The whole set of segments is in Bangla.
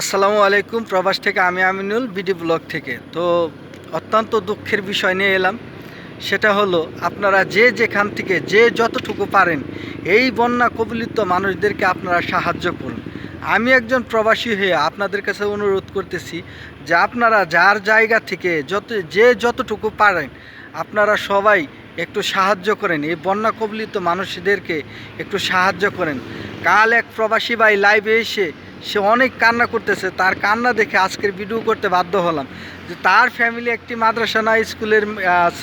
আসসালামু আলাইকুম, প্রবাস থেকে আমি আমিনুল, বিডি ব্লগ থেকে। তো অত্যন্ত দুঃখের বিষয় নিয়ে এলাম। সেটা হলো, আপনারা যে যেখান থেকে যে যতটুকু পারেন, এই বন্যা কবলিত মানুষদেরকে আপনারা সাহায্য করুন। আমি একজন প্রবাসী হয়ে আপনাদের কাছে অনুরোধ করতেছি যে আপনারা যার জায়গা থেকে যত, যে যতটুকু পারেন, আপনারা সবাই একটু সাহায্য করেন। এই বন্যা কবলিত মানুষদেরকে একটু সাহায্য করেন। কাল এক প্রবাসী ভাই লাইভে এসে সে অনেক কান্না করতেছে, তার কান্না দেখে আজকের ভিডিও করতে বাধ্য হলাম। যে তার ফ্যামিলি একটি মাদ্রাসা না স্কুলের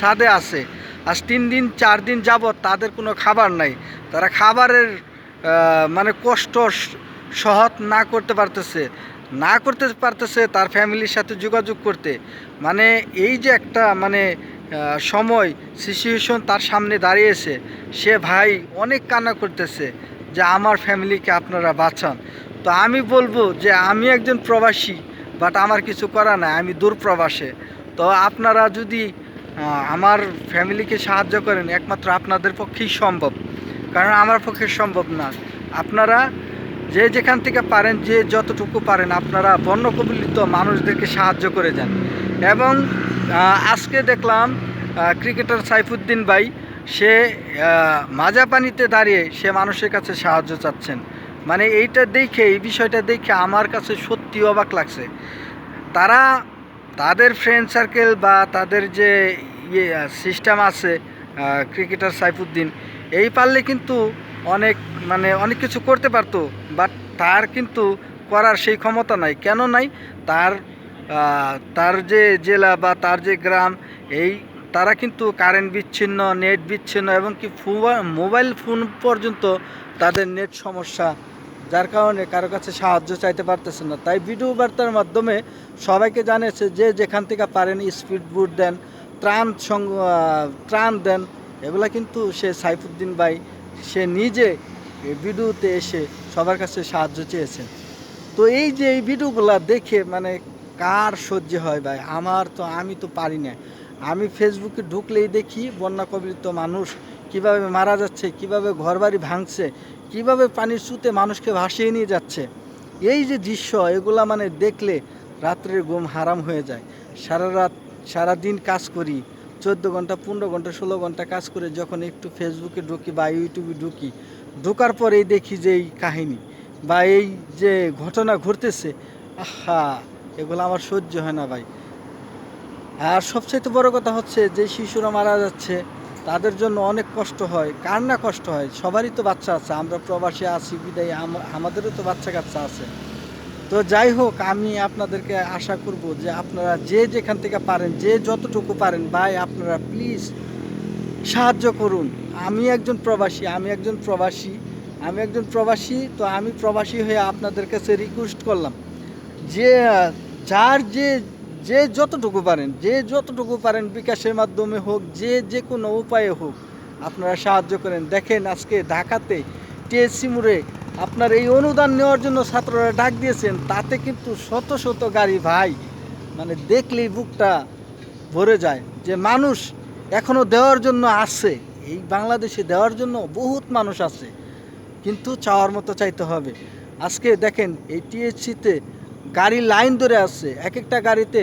ছাদে আছে। আজ তিন দিন, চার দিন যাবৎ তাদের কোনো খাবার নাই। তারা খাবারের মানে কষ্ট স- সহজ না করতে পারতেছে। না করতে পারতেছে তার ফ্যামিলির সাথে যোগাযোগ করতে। মানে এই যে একটা মানে সময় সিচুয়েশন তার সামনে দাঁড়িয়েছে। সে ভাই অনেক কান্না করতেছে যে আমার ফ্যামিলিকে আপনারা বাঁচান। তো আমি বলব যে আমি একজন প্রবাসী বাট আমার কিছু করা নাই, আমি দূর প্রবাসে তো আপনারা যদি আমার ফ্যামিলিকে সাহায্য করেন, একমাত্র আপনাদের পক্ষেই সম্ভব। কারণ আমার পক্ষে সম্ভব না। আপনারা যে যেখান থেকে পারেন, যে যতটুকু পারেন, আপনারা বন্য কবলিত মানুষদেরকে সাহায্য করে যান। এবং আজকে দেখলাম ক্রিকেটার সাইফুদ্দিন ভাই, সে মাজা পানিতে দাঁড়িয়ে সে মানুষের কাছে সাহায্য চাচ্ছেন। মানে এইটা দেখে, এই বিষয়টা দেখে আমার কাছে সত্যি অবাক লাগছে। তারা তাদের ফ্রেন্ড সার্কেল বা তাদের যে ইয়ে সিস্টেম আছে ক্রিকেটার সাইফুদ্দিন, এই পারলে কিন্তু অনেক মানে অনেক কিছু করতে পারতো বাট তার কিন্তু করার সেই ক্ষমতা নাই। কেন নাই? তার তার যে জেলা বা তার যে গ্রাম, এই তারা কিন্তু কারেন্ট বিচ্ছিন্ন নেট বিচ্ছিন্ন এবং কি মোবাইল ফোন পর্যন্ত তাদের নেট সমস্যা, যার কারণে কারও কাছে সাহায্য চাইতে পারতেছে না। তাই ভিডিও বার্তার মাধ্যমে সবাইকে জানিয়েছে যে যেখান থেকে পারেন স্পিড বুট দেন, ত্রাণ ত্রাণ দেন, এগুলা কিন্তু সে সাইফুদ্দিন ভাই, সে নিজে ভিডিওতে এসে সবার কাছে সাহায্য চেয়েছেন। তো এই যে এই ভিডিওগুলা দেখে মানে কার সহ্য হয় ভাই? আমার তো, আমি তো পারি না। আমি ফেসবুকে ঢুকলেই দেখি বন্যা কবলিত মানুষ কীভাবে মারা যাচ্ছে, কীভাবে ঘরবাড়ি ভাঙছে, কীভাবে পানির সুতে মানুষকে ভাসিয়ে নিয়ে যাচ্ছে। এই যে দৃশ্য, এগুলা মানে দেখলে রাত্রের ঘুম হারাম হয়ে যায়। সারা রাত সারা দিন কাজ করি, চোদ্দ ঘণ্টা, পনেরো ঘণ্টা, ষোলো ঘণ্টা কাজ করে যখন একটু ফেসবুকে ঢুকি বা ইউটিউবে ঢুকি, ঢোকার পরেই দেখি যে এই কাহিনী বা এই যে ঘটনা ঘটতেছে, আহা, এগুলো আমার সহ্য হয় না ভাই। আর সবচেয়ে বড় কথা হচ্ছে যে শিশুরা মারা যাচ্ছে, তাদের জন্য অনেক কষ্ট হয়। কার না কষ্ট হয়? সবারই তো বাচ্চা আছে। আমরা প্রবাসী আছি, বিদায়। আমাদেরও তো বাচ্চা কাচ্চা আছে। তো যাই হোক, আমি আপনাদেরকে আশা করব যে আপনারা যে যেখান থেকে পারেন, যে যতটুকু পারেন, ভাই, আপনারা প্লিজ সাহায্য করুন। আমি একজন প্রবাসী, আমি একজন প্রবাসী, আমি একজন প্রবাসী, তো আমি প্রবাসী হয়ে আপনাদের কাছে রিকোয়েস্ট করলাম যে যার যে যে যতটুকু পারেন, যে যতটুকু পারেন বিকাশের মাধ্যমে হোক, যে যে কোনো উপায়ে হোক আপনারা সাহায্য করেন। দেখেন আজকে ঢাকাতে টিএসসি মোড়ে আপনার এই অনুদান নেওয়ার জন্য ছাত্ররা ডাক দিয়েছেন, তাতে কিন্তু শত শত গাড়ি ভাই মানে দেখলেই বুকটা ভরে যায় যে মানুষ এখনও দেওয়ার জন্য আছে এই বাংলাদেশে দেওয়ার জন্য বহুত মানুষ আছে, কিন্তু চাওয়ার মতো চাইতে হবে। আজকে দেখেন এই টিএসসিতে গাড়ি লাইন ধরে আসছে, এক একটা গাড়িতে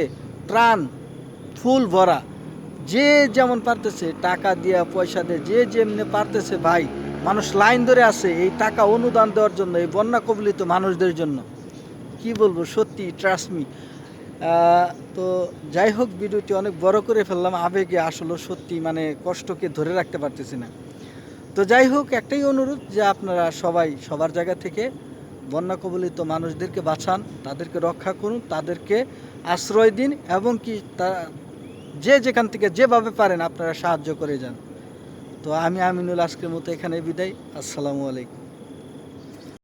ত্রাণ, ফুল ভরা। যে যেমন পারতেছে, টাকা দিয়া, পয়সা দিয়ে, যে যেমনি পারতেছে ভাই, মানুষ লাইন ধরে আছে এই টাকা অনুদান দেওয়ার জন্য, এই বন্যা কবলিত মানুষদের জন্য। কি বলব, সত্যি ট্রাস্টমি তো যাই হোক, ভিডিওটি অনেক বড় করে ফেললাম, আবেগে আসলে সত্যি মানে কষ্টকে ধরে রাখতে পারতেছি না। তো যাই হোক, একটাই অনুরোধ যে আপনারা সবাই সবার জায়গা থেকে বন্যা কবলিত মানুষদেরকে বাঁচান, তাদেরকে রক্ষা করুন, তাদেরকে আশ্রয় দিন এবং কি তা যে যেখান থেকে যেভাবে পারেন আপনারা সাহায্য করে যান। তো আমি আমিনুল আজকের মতো এখানে বিদায়। আসসালামু আলাইকুম।